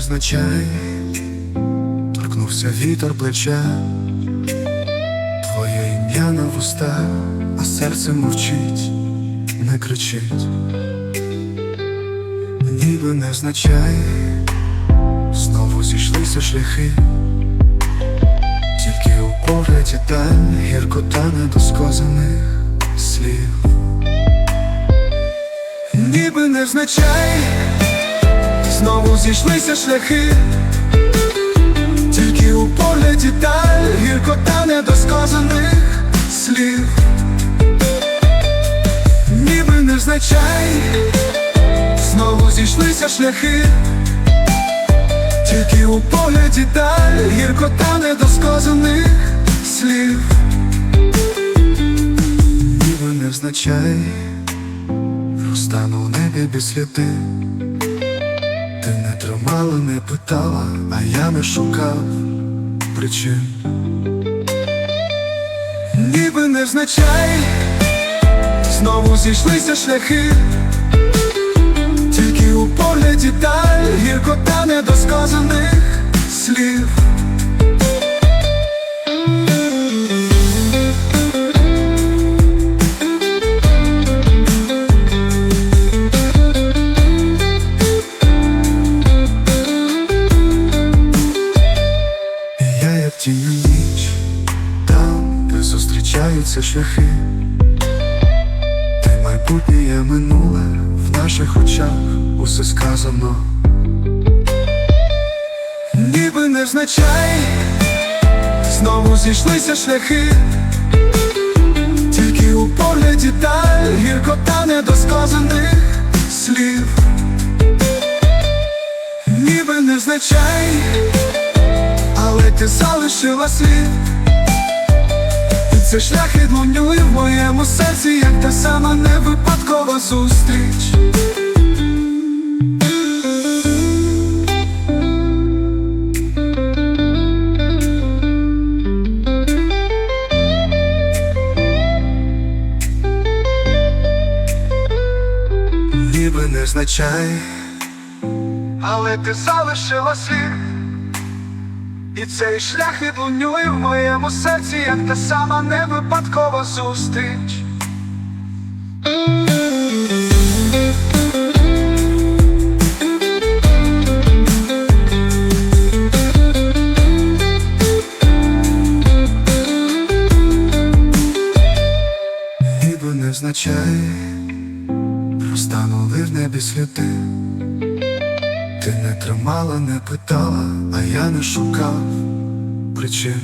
невзначай, торкнувся вітер плеча, твоє ім'я на вустах, а серце мовчить, не кричить, ніби невзначай, знову зійшлися шляхи, тільки у погляді даль гіркота недосказаних слів. Ніби невзначай, знову зійшлися шляхи, тільки у погляді даль гіркота недосказаних слів. Ніби невзначай, знову зійшлися шляхи, тільки у погляді даль гіркота недосказаних слів. Ніби невзначай. Розтану в небі сліди Ти не тримала, не питала, а я не шукав причин. Ніби невзначай Знову зійшлися шляхи. Тільки у погляді даль гіркота недосказаних слів На ніч, там, де зустрічаються шляхи, Ти майбутнє минуле. В наших очах усе сказано. Ніби невзначай, знову зійшлися шляхи, тільки у погляді даль гіркота недосказаних слів. Ніби невзначай ти залишила слід І це шлях відлунює в моєму серці, як та сама невипадкова зустріч. Ніби не значай, але ти залишила слід і цей шлях відлунює в моєму серці, як та сама невипадкова зустріч. Ніби не означає, розтанули в небі сліди. Ти не тримала, не питала, а я не шукав причин.